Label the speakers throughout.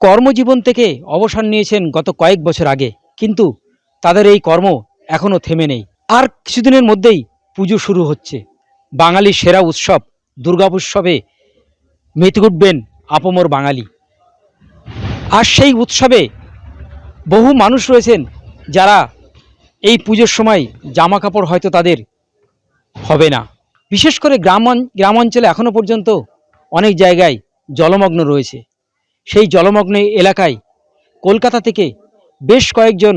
Speaker 1: কর্মজীবন থেকে অবসর নিয়েছেন গত কয়েক বছর আগে। কিন্তু তাদের এই কর্ম এখনও থেমে নেই। আর কিছুদিনের মধ্যেই পুজো শুরু হচ্ছে। বাঙালির সেরা উৎসব দুর্গোৎসবে মেতে উঠবেন আপমর বাঙালি। আর সেই উৎসবে বহু মানুষ রয়েছেন যারা এই পুজোর সময় জামা কাপড় হয়তো তাদের হবে না। বিশেষ করে গ্রাম গ্রাম অঞ্চলে এখনও পর্যন্ত অনেক জায়গায় জলমগ্ন রয়েছে। সেই জলমগ্ন এলাকায় কলকাতা থেকে বেশ কয়েকজন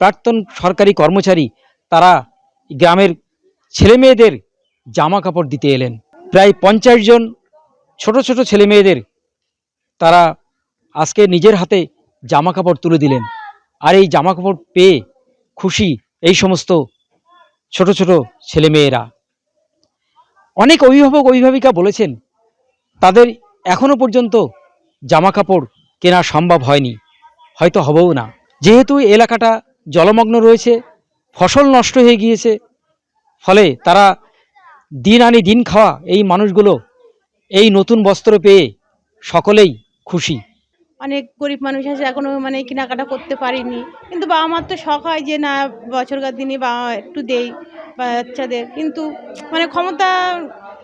Speaker 1: প্রাক্তন সরকারি কর্মচারী তারা গ্রামের ছেলেমেয়েদের জামা কাপড় দিতে এলেন। প্রায় পঞ্চাশ জন ছোট ছোট ছেলেমেয়েদের তারা আজকে নিজের হাতে জামা কাপড় তুলে দিলেন। আর এই জামা কাপড় পেয়ে খুশি এই সমস্ত ছোট ছোট ছেলেমেয়েরা। অনেক অভিভাবক, অভিভাবিকা বলেছেন, তাদের এখনও পর্যন্ত জামা কাপড় কেনা সম্ভব হয়নি, হয়তো হবেও না। যেহেতু এলাকাটা জলমগ্ন রয়েছে, ফসল নষ্ট হয়ে গিয়েছে, ফলে তারা দিন আনি দিন খাওয়া এই মানুষগুলো এই নতুন বস্ত্র পেয়ে সকলেই খুশি।
Speaker 2: অনেক গরিব মানুষ আছে, এখনও মানে কেনাকাটা করতে পারিনি। কিন্তু বাবা মার তো শখ হয় যে, না, বছরকার দিনে বা একটু দেই বাচ্চাদের। কিন্তু মানে ক্ষমতা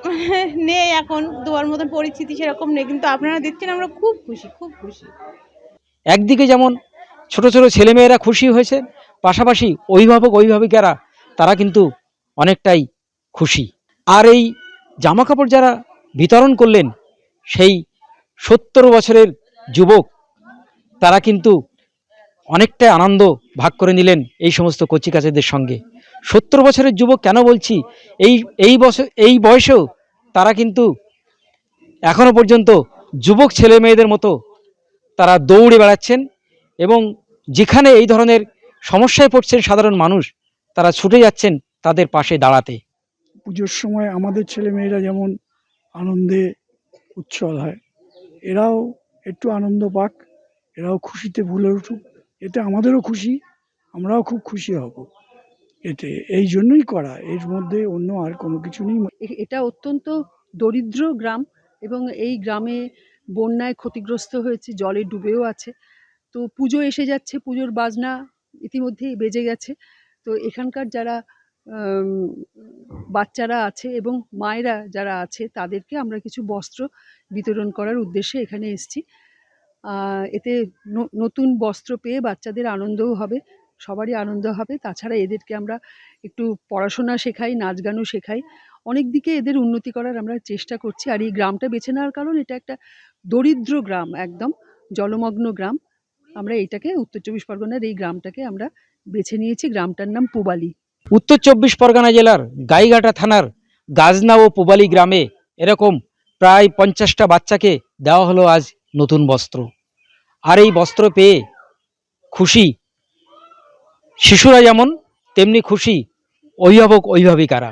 Speaker 2: নেই এখন দেওয়ার মতন পরিস্থিতি সেরকম নেই, কিন্তু আপনারা দেখছেন আমরা খুব খুশি খুব খুশি।
Speaker 1: একদিকে যেমন ছোট ছোট ছেলেমেয়েরা খুশি হয়েছে, পাশাপাশি অভিভাবক, অভিভাবিকারা, তারা কিন্তু অনেকটাই খুশি। আর এই জামা কাপড় যারা বিতরণ করলেন, সেই সত্তর বছরের যুবক, তারা কিন্তু অনেকটাই আনন্দ ভাগ করে নিলেন এই সমস্ত কচিকাচাদের সঙ্গে। সত্তর বছরের যুবক কেন বলছি? এই এই বছর এই বয়সেও তারা কিন্তু এখনও পর্যন্ত যুবক ছেলে মেয়েদের মতো তারা দৌড়ে বেড়াচ্ছেন এবং যেখানে এই ধরনের সমস্যায় পড়ছেন সাধারণ মানুষ, তারা ছুটে যাচ্ছেন তাদের পাশে দাঁড়াতে।
Speaker 3: পুজোর সময় আমাদের ছেলেমেয়েরা যেমন আনন্দে উচ্ছল হয়, এরাও একটু আনন্দ পাক, এরাও খুশিতে ভুলে উঠুক, এতে আমাদেরও খুশি, আমরাও খুব খুশি হব। এতে, এই জন্যই করা। এর মধ্যে অন্য আর কোনো কিছু নেই।
Speaker 4: এটা অত্যন্ত দরিদ্র গ্রাম এবং এই গ্রামে বন্যায় ক্ষতিগ্রস্ত হয়েছে, জলে ডুবেও আছে। তো পুজো এসে যাচ্ছে, পুজোর বাজনা ইতিমধ্যেই বেজে গেছে। তো এখানকার যারা বাচ্চারা আছে এবং মায়েরা যারা আছে, তাদেরকে আমরা কিছু বস্ত্র বিতরণ করার উদ্দেশ্যে এখানে এসেছি। এতে নতুন বস্ত্র পেয়ে বাচ্চাদের আনন্দও হবে। সবারই আনন্দ হবে। তাছাড়া এদেরকে আমরা একটু পড়াশোনা শেখাই নাচ গানও শেখাই। অনেক দিকে এদের উন্নতি করার আমরা চেষ্টা করছি। আর এই গ্রামটা বেছে নেওয়ার কারণ এটা একটা দরিদ্র গ্রাম একদম, জলমগ্ন গ্রাম। আমরা এটাকে উত্তর চব্বিশ পরগনার এই গ্রামটাকে আমরা বেছে নিয়েছি। গ্রামটার নাম পুবালি।
Speaker 1: উত্তর চব্বিশ পরগনা জেলার গাইঘাটা থানার গাজনা ও পুবালি গ্রামে এরকম প্রায় পঞ্চাশটা বাচ্চাকে দেওয়া হলো আজ নতুন বস্ত্র। আর এই বস্ত্র পেয়ে খুশি শিশুরা যেমন তেমনি খুশি অভিভাবক অভিভাবিকারা।